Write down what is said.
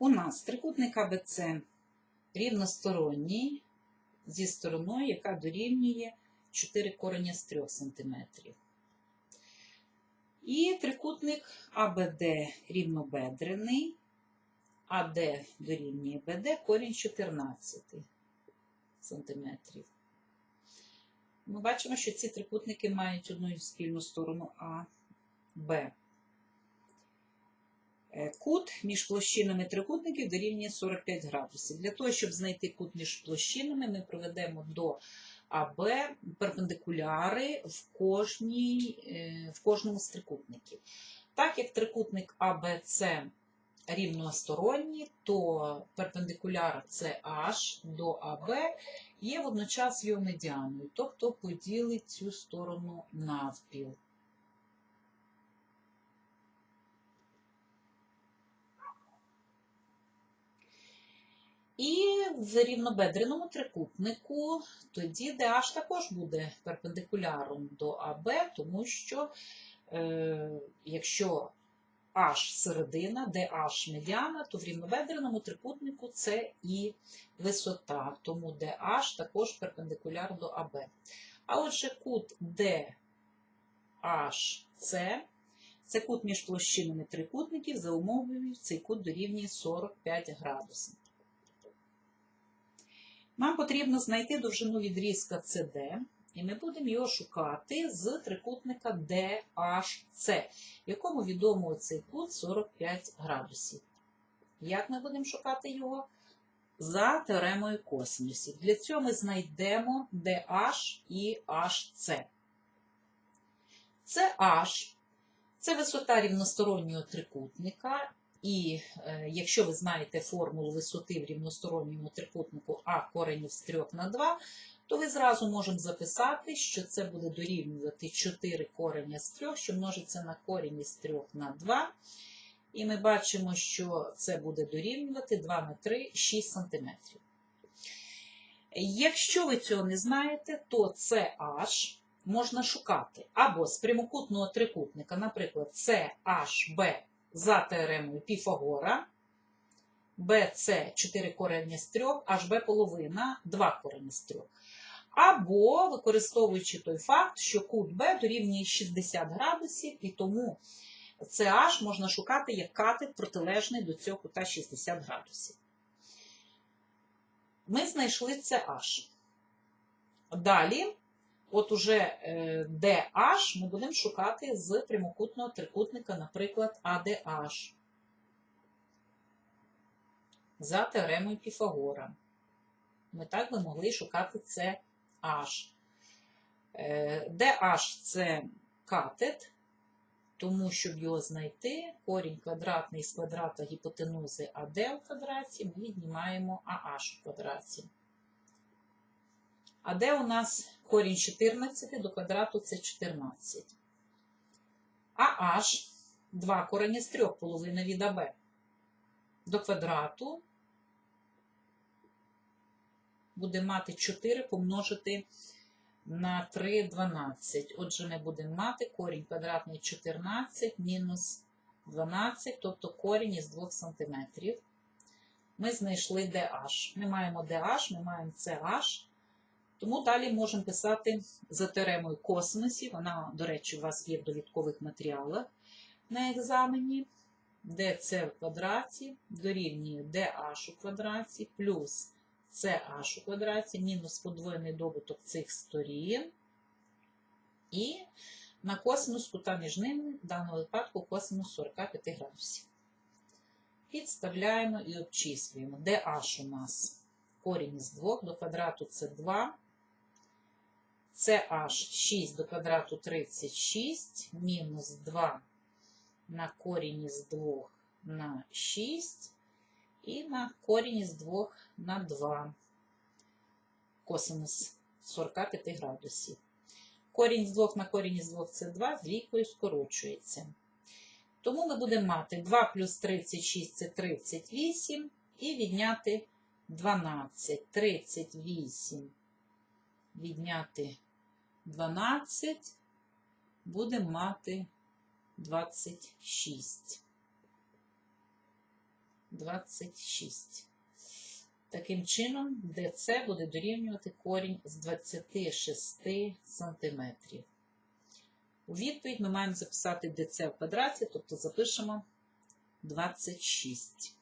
У нас трикутник АБЦ рівносторонній зі стороною, яка дорівнює 4 корення з 3 см. І трикутник АБД рівнобедрений, АД дорівнює БД корінь 14 см. Ми бачимо, що ці трикутники мають одну спільну сторону А. Е, Кут між площинами трикутників дорівнює 45 градусів. Для того, щоб знайти кут між площинами, ми проведемо до АБ перпендикуляри в, кожній, е, в кожному з трикутників. Так як трикутник АБЦ рівносторонній, то перпендикуляр CH до АБ є водночас його медіаною, тобто поділить цю сторону навпіл. І в рівнобедреному трикутнику тоді DH також буде перпендикуляром до АБ, тому що е, якщо H середина, DH медіана, то в рівнобедреному трикутнику це і висота, тому DH також перпендикуляр до АБ. А отже, кут DHC це кут між площинами трикутників, за умовою цей кут дорівнює 45 градусів. Нам потрібно знайти довжину відрізка CD, і ми будемо його шукати з трикутника DHC, якому відомо цей кут 45 градусів. Як ми будемо шукати його? За теоремою косинусів. Для цього ми знайдемо DH і HC. Це H, це висота рівностороннього трикутника, і е, якщо ви знаєте формулу висоти в рівносторонньому трикутнику А коренів з 3 на 2, то ви зразу можемо записати, що це буде дорівнювати 4 кореня з 3, що множиться на корінь із 3 на 2. І ми бачимо, що це буде дорівнювати 2 на 3, 6 см. Якщо ви цього не знаєте, то CH можна шукати або з прямокутного трикутника, наприклад, CHB за теоремою Піфагора, BC 4 корення з 3, HB половина 2 корені з 3. Або використовуючи той факт, що кут B дорівнює 60 градусів, і тому CH можна шукати як катет протилежний до цього кута 60 градусів. Ми знайшли CH. Далі, от уже е, DH ми будемо шукати з прямокутного трикутника, наприклад, ADH. За теоремою Піфагора. Ми так би могли шукати CH. Е, DH це катет, тому, щоб його знайти, корінь квадратний з квадрата гіпотенузи АД в квадраті, ми віднімаємо AH в квадраті. А де у нас корінь 14 до квадрату це 14. А H 2 корені з 3 половина від АБ. До квадрату буде мати 4 помножити на 3 12. Отже, ми будемо мати корінь квадратний 14 мінус 12, тобто корінь із 2 см. Ми знайшли DH. Ми маємо DH, ми маємо CH. Тому далі можемо писати за теоремою косинусів. Вона, до речі, у вас є в довідкових матеріалах на екзамені. dc в квадраті дорівнює dh у квадраті плюс ch у квадраті мінус подвоєний добуток цих сторін. І на косинус кута між ними, в даному випадку косинус 45 градусів. Підставляємо і обчислюємо. dh у нас корінь із 2 до квадрату це 2. Це аж 6 до квадрату 36, мінус 2 на корінь із 2 на 6 і на корінь із 2 на 2 косинус 45 градусів. Корінь з 2 на корінь із 2 це 2, з двійкою скорочується. Тому ми будемо мати 2 плюс 36 це 38, і відняти 12. 38 відняти 12, будемо мати 26. 26. Таким чином, ДЦ буде дорівнювати корінь з 26 см. У відповідь ми маємо записати ДЦ в квадраті, тобто запишемо 26.